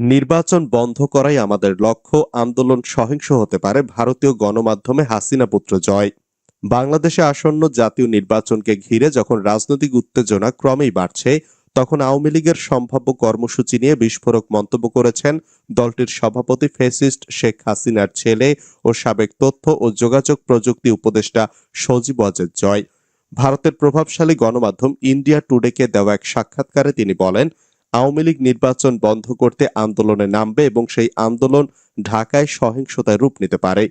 নির্বাচন বন্ধ করাই আমাদের লক্ষ্য। আন্দোলন সহিংস হতে পারে। ভারতীয় গণমাধ্যমে হাসিনা পুত্র জয়। বাংলাদেশে আসন্ন জাতীয় নির্বাচনকে ঘিরে যখন রাজনৈতিক উত্তেজনা ক্রমেই বাড়ছে, তখন আওয়ামী লীগের সম্ভাব্য কর্মসূচি নিয়ে বিস্ফোরক মন্তব্য করেছেন দলটির সভাপতি ফেসিস্ট শেখ হাসিনার ছেলে ও সাবেক তথ্য ও যোগাযোগ প্রযুক্তি উপদেষ্টা সজীব ওয়াজেদ জয়। ভারতের প্রভাবশালী গণমাধ্যম ইন্ডিয়া টুডেকে দেওয়া এক সাক্ষাৎকারে তিনি বলেন আওয়ামী লীগ নির্বাচন বন্ধ করতে আন্দোলনে নামবে এবং সেই আন্দোলন ঢাকায় সহিংসতায় রূপ নিতে পারে।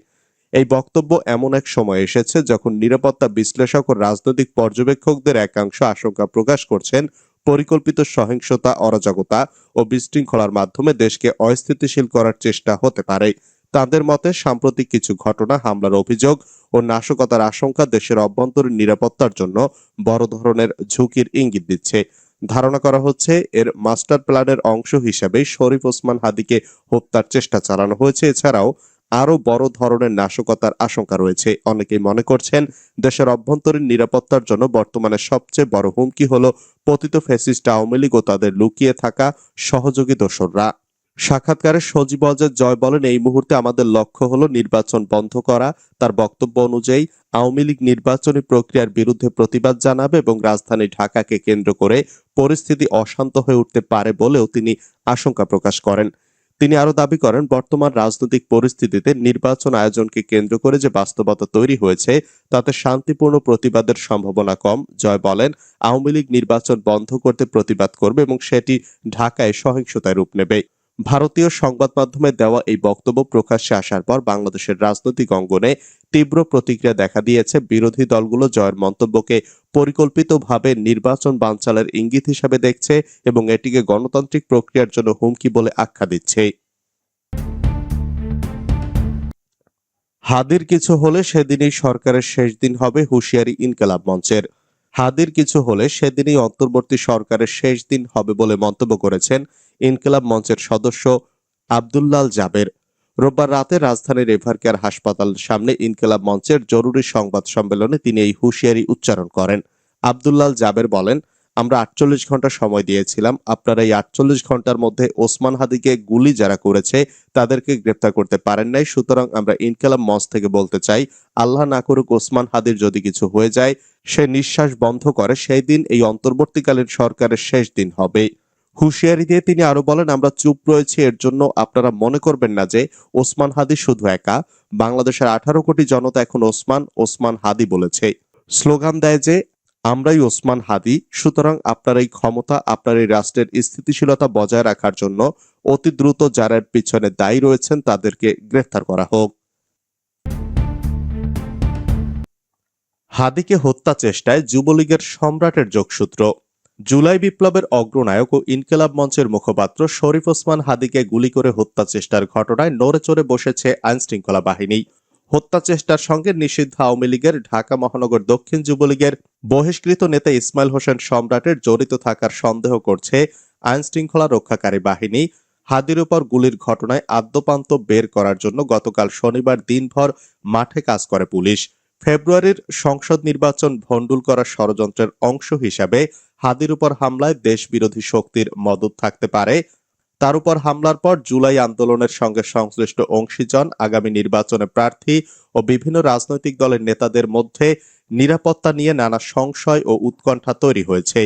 এই বক্তব্য এমন এক সময় এসেছে যখন নিরাপত্তা বিশ্লেষক ও রাজনৈতিক পর্যবেক্ষকদের একাংশ আশঙ্কা প্রকাশ করছেন, পরিকল্পিত সহিংসতা, অরাজকতা ও বিশৃঙ্খলার মাধ্যমে দেশকে অস্থিতিশীল করার চেষ্টা হতে পারে। তাদের মতে, সাম্প্রতিক কিছু ঘটনা, হামলার অভিযোগ ও নাশকতার আশঙ্কা দেশের অভ্যন্তরীণ নিরাপত্তার জন্য বড় ধরনের ঝুঁকির ইঙ্গিত দিচ্ছে। ধারণা করা হচ্ছে এর মাস্টার প্ল্যানের অংশ হিসেবে শরীফ ওসমান হাদিকে হত্যার চেষ্টা চালানো হয়েছে। এছাড়াও আরও বড় ধরনের নাশকতার আশঙ্কা রয়েছে। অনেকেই মনে করছেন দেশের অভ্যন্তরীণ নিরাপত্তার জন্য বর্তমানে সবচেয়ে বড় হুমকি হল পতিত ফ্যাসিস্ট আওয়ামী লীগ ও তাদের লুকিয়ে থাকা সহযোগী দোসররা। সাক্ষাৎকারে সজীব অজয় জয় বলেন, এই মুহূর্তে আমাদের লক্ষ্য হলো নির্বাচন বন্ধ করা। তার বক্তব্য অনুযায়ী, আওয়ামী লীগ নির্বাচনী প্রক্রিয়ার বিরুদ্ধে প্রতিবাদ জানাবে এবং রাজধানী ঢাকাকে কেন্দ্র করে পরিস্থিতি অশান্ত হয়ে উঠতে পারে বলেও তিনি আশঙ্কা প্রকাশ করেন। তিনি আরও দাবি করেন, বর্তমান রাজনৈতিক পরিস্থিতিতে নির্বাচন আয়োজনকে কেন্দ্র করে যে বাস্তবতা তৈরি হয়েছে, তাতে শান্তিপূর্ণ প্রতিবাদের সম্ভাবনা কম। জয় বলেন, আওয়ামী লীগ নির্বাচন বন্ধ করতে প্রতিবাদ করবে এবং সেটি ঢাকায় সহিংসতায় রূপ নেবে। ভারতীয় সংবাদ মাধ্যমে দেওয়া এই বক্তব্য প্রকাশ্যে আসার পর বাংলাদেশের রাজনৈতিক অঙ্গনে তীব্র প্রতিক্রিয়া দেখা দিয়েছে। বিরোধী দলগুলো জয়ের মন্তব্যকে পরিকল্পিতভাবে নির্বাচন বানচালের ইঙ্গিত হিসাবে দেখছে এবং এটিকে গণতান্ত্রিক প্রক্রিয়ার জন্য হুমকি বলে আখ্যা দিচ্ছে। হাদির কিছু হলে সেদিনই সরকারের শেষ দিন হবে হুঁশিয়ারি ইনকালাব মঞ্চের। হাদির কিছু হলে সেদিনই অন্তর্বর্তী সরকারের শেষ দিন হবে বলে মন্তব্য করেছেন ইনকিলাব মঞ্চের সদস্য আবদুল্লাল জাবের। রোববার রাতে রাজধানীর রেভারকেয়ার হাসপাতাল সামনে ইনকিলাব মঞ্চের জরুরি সংবাদ সম্মেলনে তিনি এই হুঁশিয়ারি উচ্চারণ করেন। আবদুল্লাল জাবের বলেন আমরা আটচল্লিশ ঘণ্টা সময় দিয়েছিলাম। আপনারা এই আটচল্লিশ ঘণ্টার মধ্যে ওসমান হাদিকে গুলি যারা করেছে, তাদেরকে গ্রেপ্তার করতে পারেন নাই। সুতরাং আমরা ইনকালাম মঞ্চ থেকে বলতে চাই, আল্লাহ না করুক ওসমান হাদির যদি কিছু হয়ে যায়, সে নিঃশ্বাস বন্ধ করে, সেই দিন এই অন্তর্বর্তীকালীন সরকারের শেষ দিন হবে। হুঁশিয়ারি দিয়ে তিনি আরও বলেন, আমরা চুপ রয়েছি, এর জন্য আপনারা মনে করবেন না যে ওসমান হাদি শুধু একা। বাংলাদেশের আঠারো কোটি জনতা এখন ওসমান ওসমান হাদি বলেছে। স্লোগান দেয় যে আমরাই ওসমান হাদি, সুতরাং আপনার এই ক্ষমতা, আপনার এই রাষ্ট্রের স্থিতিশীলতা বজায় রাখার জন্য অতি দ্রুত যারা পিছনে দায়ী রয়েছেন তাদেরকে গ্রেফতার করা হোক। হাদিকে হত্যা চেষ্টায় যুবলীগের সম্রাটের যোগসূত্র। জুলাই বিপ্লবের অগ্রনায়ক ও ইনকেলাব মঞ্চের মুখপাত্র শরীফ ওসমান হাদিকে গুলি করে হত্যা চেষ্টার ঘটনায় নড়ে চড়ে বসেছে আইনশৃঙ্খলা বাহিনী। হত্যা চেষ্টার সঙ্গে নিষিদ্ধ আওয়ামী লীগের ঢাকা মহানগর দক্ষিণ যুবলীগের বহিষ্কৃত নেতা ইসমাইল হোসেন সম্রাটের জড়িত থাকার সন্দেহ করছে আইন শৃঙ্খলা রক্ষাকারী বাহিনী। হাদির উপর গুলির ঘটনায় আদ্যপান্ত বের করার জন্য গতকাল শনিবার দিনভর মাঠে কাজ করে পুলিশ। ফেব্রুয়ারির সংসদ নির্বাচন ভণ্ডুল করার ষড়যন্ত্রের অংশ হিসাবে হাদির উপর হামলায় দেশ বিরোধী শক্তির মদত থাকতে পারে। তার উপর হামলার পর জুলাই আন্দোলনের সঙ্গে সংশ্লিষ্ট অংশীজন, আগামী নির্বাচনে প্রার্থী ও বিভিন্ন রাজনৈতিক দলের নেতাদের মধ্যে নিরাপত্তা নিয়ে নানা সংশয় ও উৎকণ্ঠা তৈরি হয়েছে।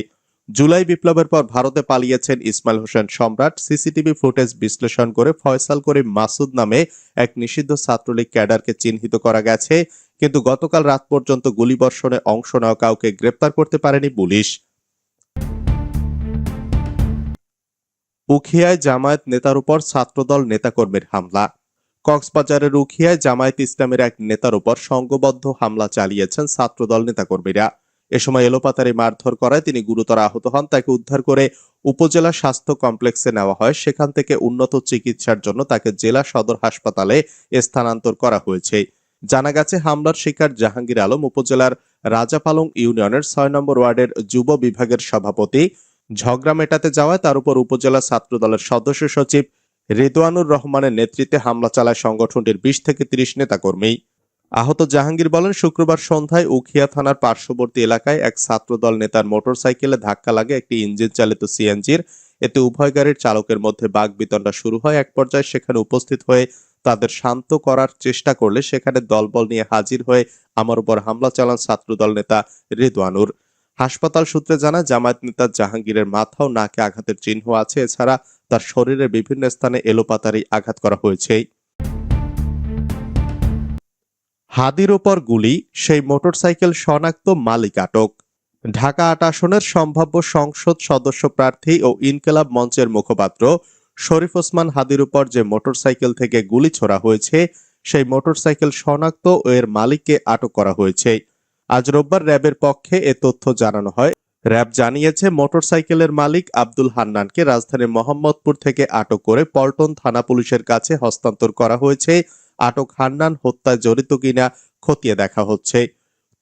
জুলাই বিপ্লবের পর ভারতে পালিয়েছেন ইসমাইল হোসেন সম্রাট। সিসিটিভি ফুটেজ বিশ্লেষণ করে ফয়সাল করিম মাসুদ নামে এক নিষিদ্ধ ছাত্রলীগ ক্যাডারকে চিহ্নিত করা গেছে। কিন্তু গতকাল রাত পর্যন্ত গুলিবর্ষণে অংশ নেওয়া কাউকে গ্রেপ্তার করতে পারেনি পুলিশ। উখিয়ায় জামায়াত নেতার উপর ছাত্রদল নেতাকর্মীর হামলা। কক্সবাজারের উখিয়ায় জামায়াত ইসলামের এক নেতার উপর সংঘবদ্ধ হামলা চালিয়েছেন ছাত্রদল নেতাকর্মীরা। এ সময় এলোপাতারি মারধর করায় তিনি গুরুতর আহত হন, তাকে উদ্ধার করে উপজেলা স্বাস্থ্য কমপ্লেক্সে নেওয়া হয়। সেখান থেকে উন্নত চিকিৎসার জন্য তাকে জেলা সদর হাসপাতালে স্থানান্তর করা হয়েছে। জানা গেছে, হামলার শিকার জাহাঙ্গীর আলম উপজেলার রাজাপালং ইউনিয়নের ছয় নম্বর ওয়ার্ডের যুব বিভাগের সভাপতি। ঝগড়া মেটাতে যাওয়ায় তার উপর উপজেলা ছাত্রদলের সদস্য সচিব রেদওয়ানুর রহমানের নেতৃত্বে হামলা চালায় সংগঠনটির বিশ থেকে তিরিশ নেতাকর্মী। আহত জাহাঙ্গীর বলেন, শুক্রবার সন্ধ্যায় উখিয়া থানার পার্শ্ববর্তী এলাকায় এক ছাত্রদল নেতার মোটরসাইকেলে ধাক্কা লাগে একটি ইঞ্জিন চালিত সিএনজির। এতে উভয় গাড়ির চালকের মধ্যে বাগবিতণ্ডা শুরু হয়। এক পর্যায়ে সেখানে উপস্থিত হয়ে তাদের শান্ত করার চেষ্টা করলে সেখানে দলবল নিয়ে হাজির হয়ে আমার উপর হামলা চালান ছাত্রদল নেতা রেদওয়ানুর হাসপাতাল সূত্রে জানা জামায়াত নেতা জাহাঙ্গীরের মাথা ও নাকে আঘাতের চিহ্ন আছে। এছাড়া তার শরীরের বিভিন্ন স্থানে এলোপাতারি আঘাত করা হয়েছে। হাদির ওপর গুলি, সেই মোটরসাইকেল শনাক্ত মালিক আটক। ঢাকা আট আসনের সম্ভাব্য সংসদ সদস্য প্রার্থী ও ইনকেলাব মঞ্চের মুখপাত্র শরীফ ওসমান হাদির উপর যে মোটরসাইকেল থেকে গুলি ছোড়া হয়েছে, সেই মোটরসাইকেল শনাক্ত ও এর মালিককে আটক করা হয়েছে। আজ রোববার র্যাবের পক্ষে এ তথ্য জানানো হয়। র্যাব জানিয়েছে, মোটরসাইকেলের মালিক আব্দুল হান্নানকে রাজধানীর মোহাম্মদপুর থেকে আটক করে পল্টন থানা পুলিশের কাছে হস্তান্তর করা হয়েছে। আটক হান্নান হত্যায় জড়িত কিনা খতিয়ে দেখা হচ্ছে।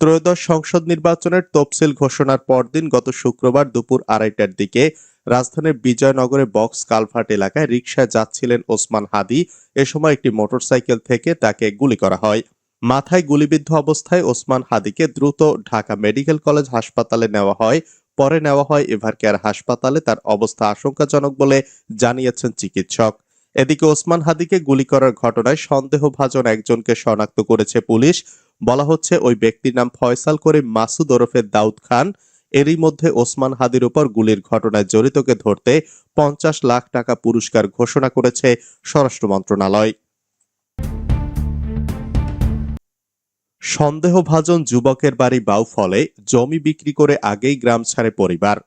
ত্রয়োদশ সংসদ নির্বাচনের তফসিল ঘোষণার পরদিন গত শুক্রবার দুপুর আড়াইটার দিকে রাজধানীর বিজয়নগরে বক্স কালভার্ট এলাকায় রিকশায় যাচ্ছিলেন ওসমান হাদি। এ সময় একটি মোটরসাইকেল থেকে তাকে গুলি করা হয়। মাথায় গুলিবিদ্ধ অবস্থায় ওসমান হাদিকে দ্রুত ঢাকা মেডিকেল কলেজ হাসপাতালে নেওয়া হয়। পরে নেওয়া হয় এভারকেয়ার হাসপাতালে। তার অবস্থা আশঙ্কাজনক বলে জানিয়েছেন চিকিৎসক। এদিকে ওসমান হাদিকে গুলি করার ঘটনায় সন্দেহভাজন একজনকে শনাক্ত করেছে পুলিশ। বলা হচ্ছে ওই ব্যক্তির নাম ফয়সাল করিম মাসুদ ওরফে দাউদ খান। এরই মধ্যে ওসমান হাদির উপর গুলির ঘটনায় জড়িতকে ধরতে পঞ্চাশ লাখ টাকা পুরস্কার ঘোষণা করেছে স্বরাষ্ট্র মন্ত্রণালয়। সন্দেহভাজন যুবকের বাড়ি বাউফলে জমি বিক্রি করে আগেই গ্রাম ছাড়ে পরিবার।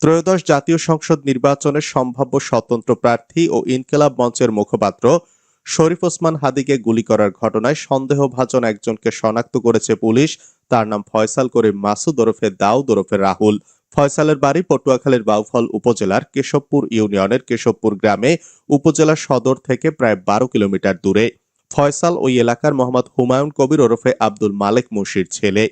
ত্রয়োদশ জাতীয় সংসদ নির্বাচনের সম্ভাব্য স্বতন্ত্র প্রার্থী ও ইনকেলাব মঞ্চের মুখপাত্র শরীফ ওসমান হাদিকে গুলি করার ঘটনায় সন্দেহভাজন একজনকে শনাক্ত করেছে পুলিশ। তার নাম ফয়সাল করিম মাসুদ ওরফে দাউদ ওরফে রাহুল। ফয়সালের বাড়ি পটুয়াখালীর বাউফল উপজেলার কেশবপুর ইউনিয়নের কেশবপুর গ্রামে, উপজেলা সদর থেকে প্রায় বারো কিলোমিটার দূরে। ফয়সাল ওই এলাকার মোহাম্মদ হুমায়ুন কবির ওরফে আব্দুল মালেক মুশির ছেলে।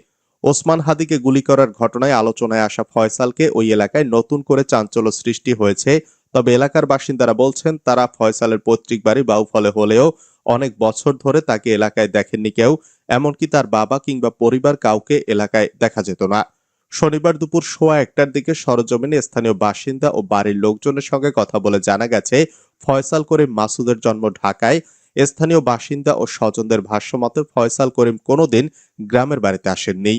ওসমান হাদিকে গুলি করার ঘটনায় আলোচনায় আসা ফয়সালকে ওই এলাকায় নতুন করে চাঞ্চল্য সৃষ্টি হয়েছে। তবে এলাকার বাসিন্দারা বলছেন, তারা ফয়সালের পৈতৃক বাড়ি বাউফলে হলেও অনেক বছর ধরে তাকে এলাকায় দেখেননি কেউ, এমনকি তার বাবা কিংবা পরিবার কাউকে এলাকায় দেখা যেত না। শনিবার দুপুর সোয়া একটার দিকে সরজমিনে স্থানীয় বাসিন্দা ও বাড়ির লোকজনের সঙ্গে কথা বলে জানা গেছে, ফয়সাল করে মাসুদের জন্ম ঢাকায়। স্থানীয় বাসিন্দা ও স্বজনদের ভাষ্যমতে ফয়সাল করিম কোনোদিন গ্রামের বাড়িতে আসেননি।